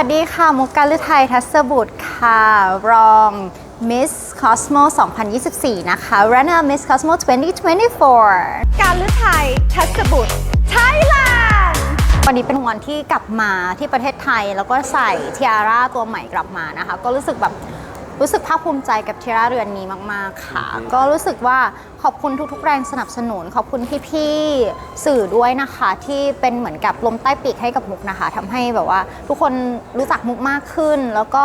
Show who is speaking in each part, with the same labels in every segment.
Speaker 1: วัสดีค่ะ มุกกาลือไทยทัศบุตรค่ะ รอง Miss Cosmo 2024 นะคะ Runner Miss Cosmo 2024
Speaker 2: การลือไทยทัศบุตรไทยแลนด์
Speaker 1: วันนี้เป็นวันที่กลับมาที่ประเทศไทย แล้วก็ใส่เทียร่าตัวใหม่กลับมานะคะ ก็รู้สึกแบบ รู้สึกภาคภูมิใจกับเทียร่าเรือนนี้มาก ๆ ค่ะ ก็รู้สึกว่าขอบคุณทุก ๆ แรงสนับสนุน ขอบคุณพี่ๆสื่อด้วยนะคะ ที่เป็นเหมือนกับลมใต้ปีกให้กับมุกนะคะทำให้แบบว่าทุกคนรู้จักมุกมากขึ้น แล้วก็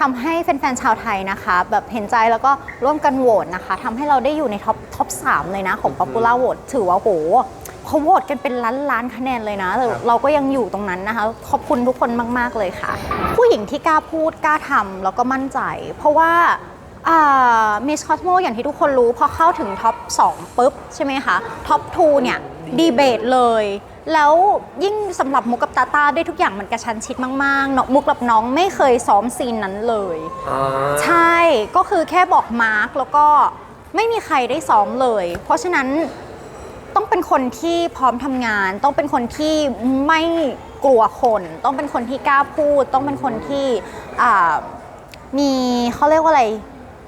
Speaker 1: ทำให้แฟนๆชาวไทยนะคะ แบบเห็นใจแล้วก็ร่วมกันโหวตนะคะทำให้เราได้อยู่ในท็อปท็อปสามเลยนะของ Popular Vote ถือว่าโห เขาโหวตกันเป็นล้านล้านๆคะแนนเลยนะแต่เราก็ยังอยู่ตรงนั้นนะคะ ขอบคุณทุกคนมาก ๆ เลยค่ะ ผู้หญิงที่กล้าพูดกล้าทำแล้วก็มั่นใจ เพราะว่ามิสคอสโมอย่างที่ทุกคนรู้พอเข้าถึงท็อป 2 ปุ๊บ ใช่ไหมคะ ท็อป 2 เนี่ย ดีเบตเลย แล้วยิ่งสำหรับมุกกับตาตาได้ทุกอย่างมันกระชันชิดมากๆน้องมุกกับน้องไม่เคยซ้อมซีนนั้นเลย ใช่ก็คือแค่บอกมาร์กแล้วก็ไม่มีใครได้ซ้อมเลย เพราะฉะนั้น ต้องเป็นคนที่พร้อมทำงาน ต้องเป็นคนที่ไม่กลัวคน ต้องเป็นคนที่กล้าพูด ต้องเป็นคนที่มีเขาเรียกว่าอะไร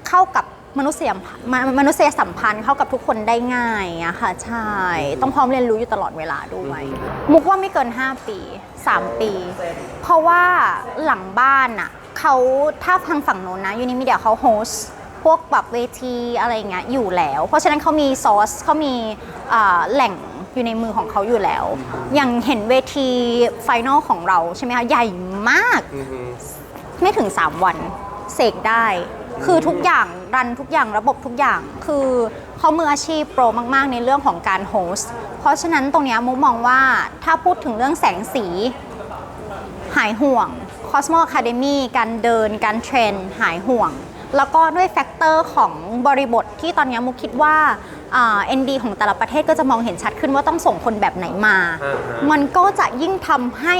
Speaker 1: เข้ากับมนุษยม,มนุษยสัมพันธ์เข้ากับทุกคนได้ง่ายอะค่ะใช่ต้องพร้อมเรียนรู้อยู่ตลอดเวลาด้วยมุกว่าไม่เกิน 5 ปี 3 ปี เพราะว่าหลังบ้านอะเขาถ้าทางฝั่งโน้นนะยูนิมีเดียเขาโฮส พวกแบบเวทีอะไรอย่างเงี้ยอยู่แล้ว เพราะฉะนั้นเขามีซอสเขามีอ่าแหล่งอยู่ในมือของเขาอยู่แล้ว อย่างเห็นเวทีไฟนอลของเราใช่ไหมคะ ใหญ่มาก ไม่ถึง 3 วันเสกได้ คือทุกอย่างรันทุกอย่างระบบทุกอย่าง คือเขามืออาชีพโปรมาก ๆ ในเรื่องของการโฮสต์เพราะฉะนั้นตรงเนี้ยมุกมองว่าถ้าพูดถึงเรื่องแสงสีหายห่วง Cosmo Academy การเดินการเทรนหายห่วง แล้วก็ด้วยแฟกเตอร์ของบริบทที่ตอนนี้มุกคิดว่าอ่า ND ของแต่ละประเทศก็จะมองเห็นชัดขึ้นว่าต้องส่งคนแบบไหนมา
Speaker 3: อ่าฮะ
Speaker 1: มันก็จะยิ่งทำให้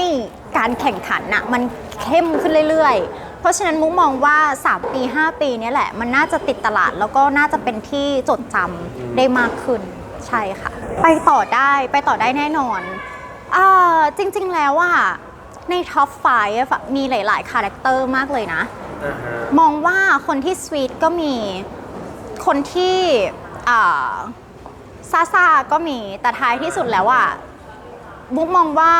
Speaker 1: การแข่งขันน่ะมันเข้มขึ้นเรื่อยๆ เพราะฉะนั้นมุกมองว่า 3 ปี 5 ปีเนี้แหละ มันน่าจะติดตลาดแล้วก็น่าจะเป็นที่จดจำได้มากขึ้นใช่ค่ะ ไปต่อได้ไปต่อได้แน่นอนอ่าจริงๆแล้วอะในท็อป5อะมีหลายๆคาแรคเตอร์มากเลยนะ
Speaker 3: อ่าฮะ
Speaker 1: มองว่าคนที่สวีทก็มีคนที่ซาซาก็มีแต่ท้ายที่สุดแล้วอะมุกมองว่า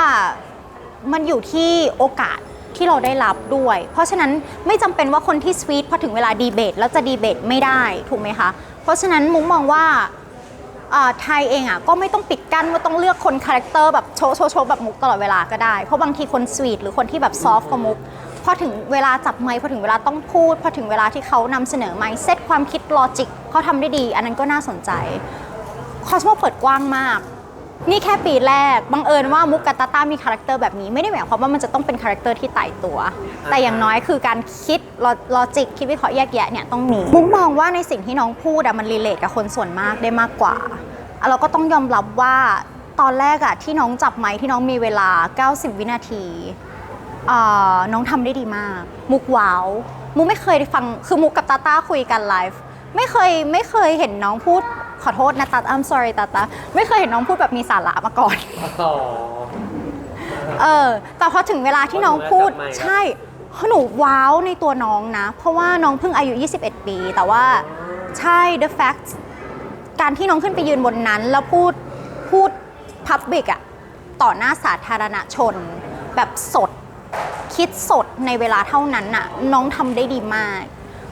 Speaker 1: มันอยู่ที่โอกาสที่เราได้รับด้วย เพราะฉะนั้นไม่จำเป็นว่าคนที่สวีทพอถึงเวลาดีเบตแล้วจะดีเบตไม่ได้ถูกไหมคะ เพราะฉะนั้นมุกมองว่าไทยเองอะก็ไม่ต้องปิดกั้นว่าต้องเลือกคนคาแรคเตอร์แบบโชว์โชว์โชว์แบบมุกตลอดเวลาก็ได้ เพราะบางทีคนสวีทหรือคนที่แบบซอฟต์กว่ามุก พอถึงเวลาจับไมค์พอถึงเวลาต้องพูด พอถึงเวลาที่เขานำเสนอไมค์เซตความคิดลอจิกเขาทำได้ดี อันนั้นก็น่าสนใจคอสโมเปิดกว้างมาก นี่แค่ปีแรก บังเอิญว่ามุกกับตาต้ามีคาแรคเตอร์แบบนี้ไม่ได้หมายความว่ามันจะต้องเป็นคาแรคเตอร์ที่ตายตัว แต่อย่างน้อยคือการคิดลอจิกคิดวิเคราะห์แยกแยะเนี่ยต้องมีมุกมองว่าในสิ่งที่น้องพูดอะมันรีเลทกับคนส่วนมากได้มากกว่าเราก็ต้องยอมรับว่าตอนแรกอะที่น้องจับไมค์ที่น้องมีเวลา 90 วินาที เอ่อน้องทำได้ดีมาก มุกว้าว มุกไม่เคยได้ฟังคือมุกกับตาต้าคุยกันไลฟ์ไม่เคยไม่เคยเห็นน้องพูดขอโทษนะตา I'm sorry ตาตาไม่เคยเห็นน้องพูดแบบมีสาระมาก่อน
Speaker 3: อ๋อ
Speaker 1: เออ แต่พอถึงเวลาที่น้องพูด
Speaker 3: จับไมค์
Speaker 1: ใช่หนูว้าวในตัวน้องนะ เพราะว่าน้องเพิ่งอายุ 21 ปี แต่ว่าใช่ the fact การที่น้องขึ้นไปยืนบนนั้น แล้วพูดพูด public อะต่อหน้าสาธารณชน แบบสด คิดสดในเวลาเท่านั้นน่ะน้องทำได้ดีมาก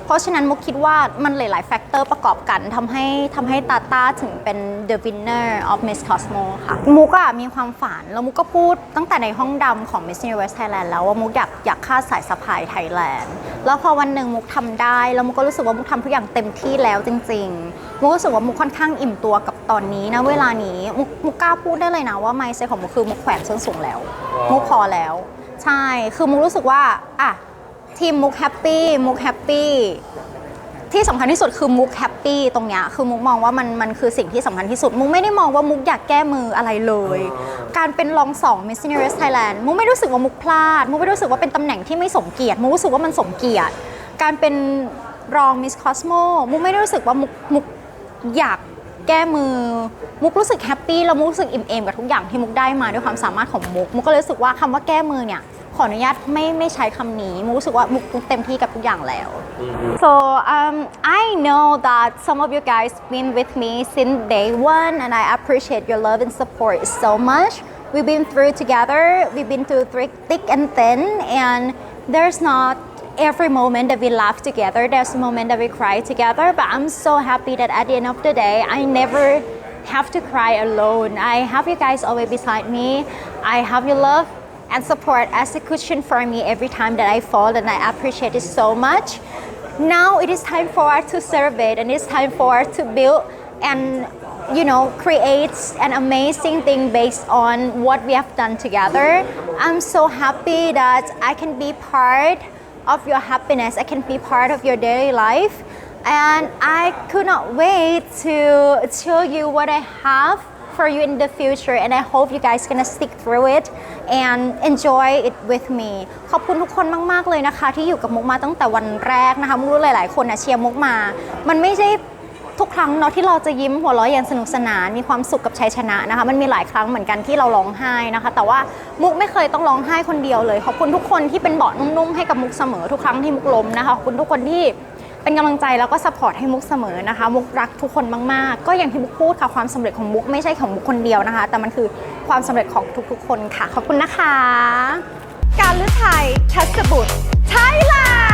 Speaker 1: เพราะฉะนั้นมุกคิดว่ามันหลาย ๆ แฟกเตอร์ประกอบกันทำให้ทำให้ตาต้าถึงเป็น the winner of Miss Cosmo ค่ะ มุกอะมีความฝัน แล้วมุกก็พูดตั้งแต่ในห้องดำของ Miss Universe Thailand แล้วว่ามุกอยากอยากฆ่าสายสะพายไทยแลนด์ แล้วพอวันหนึ่งมุกทำได้ แล้วมุกก็รู้สึกว่ามุกทำทุกอย่างเต็มที่แล้วจริง ๆ มุกรู้สึกว่ามุกค่อนข้างอิ่มตัวกับตอนนี้นะเวลานี้มุกมุกกล้าพูดได้เลยนะว่าไมซ์เซของมุกคือมุกแขวนส้นสูงแล้ว มุกพอแล้ว ใช่ คือมุกรู้สึกว่าอะทีมมุกแฮปปี้มุกแฮปปี้ที่สำคัญที่สุดคือมุกแฮปปี้ตรงเนี้ยคือมุกมองว่ามันมันคือสิ่งที่สำคัญที่สุด มุกไม่ได้มองว่ามุกอยากแก้มืออะไรเลย การเป็นรองสอง Miss Universe Thailand มุกไม่รู้สึกว่ามุกพลาด มุกไม่รู้สึกว่าเป็นตำแหน่งที่ไม่สมเกียรติมุกรู้สึกว่ามันสมเกียรติ การเป็นรอง Miss Cosmo มุกไม่ได้รู้สึกว่ามุกมุกอยาก แก้มือ มุกรู้สึกแฮปปี้แล้วมุกรู้สึกอิ่มเอมกับทุกอย่างที่มุกได้มาด้วยความสามารถของมุกมุกก็เลยรู้สึกว่าคำว่าแก้มือเนี่ยขออนุญาตไม่ไม่ใช้คำนี้มุกรู้สึกว่ามุกมุกเต็มที่กับทุกอย่างแล้ว So um, I know that some of you guys been with me since day one, and I appreciate your love and support so much. We've been through together. We've been through thick, thick and thin, and there's not every moment that we laugh together. There's a moment that we cry together. But I'm so happy that at the end of the day, I never have to cry alone. I have you guys always beside me. I have your love and support as a cushion for me every time that I fall, and I appreciate it so much. Now it is time for us to celebrate, and it's time for us to build and you know create an amazing thing based on what we have done together. I'm so happy that I can be part of your happiness. I can be part of your daily life. And I could not wait to show you what I have for you in the future. And I hope you guys gonna stick through it and enjoy it with me ขอบคุณทุกคนมาก ๆ เลยนะคะ ที่อยู่กับมุกมาตั้งแต่วันแรกนะคะ มุกรู้หลาย ๆ คนนะเชียร์มุกมา มันไม่ใช่ ทุกครั้งเนาะที่เราจะยิ้มหัวเราะอย่างสนุกสนานมีความสุขกับชัยชนะนะคะ มันมีหลายครั้งเหมือนกันที่เราร้องไห้นะคะ แต่ว่ามุกไม่เคยต้องร้องไห้คนเดียวเลยขอบคุณทุกคนที่เป็นเบาะนุ่มๆให้กับมุกเสมอทุกครั้งที่มุกล้มนะคะขอบคุณทุกคนที่เป็นกำลังใจแล้วก็สปอร์ตให้มุกเสมอนะคะ มุกรักทุกคนมากๆ ก็อย่างที่มุกพูดค่ะความสำเร็จของมุกไม่ใช่ของมุกคนเดียวนะคะ แต่มันคือความสำเร็จของทุกๆ คนค่ะ ขอบคุณนะคะ
Speaker 2: การลือไทยทัศบุตรไทยแลน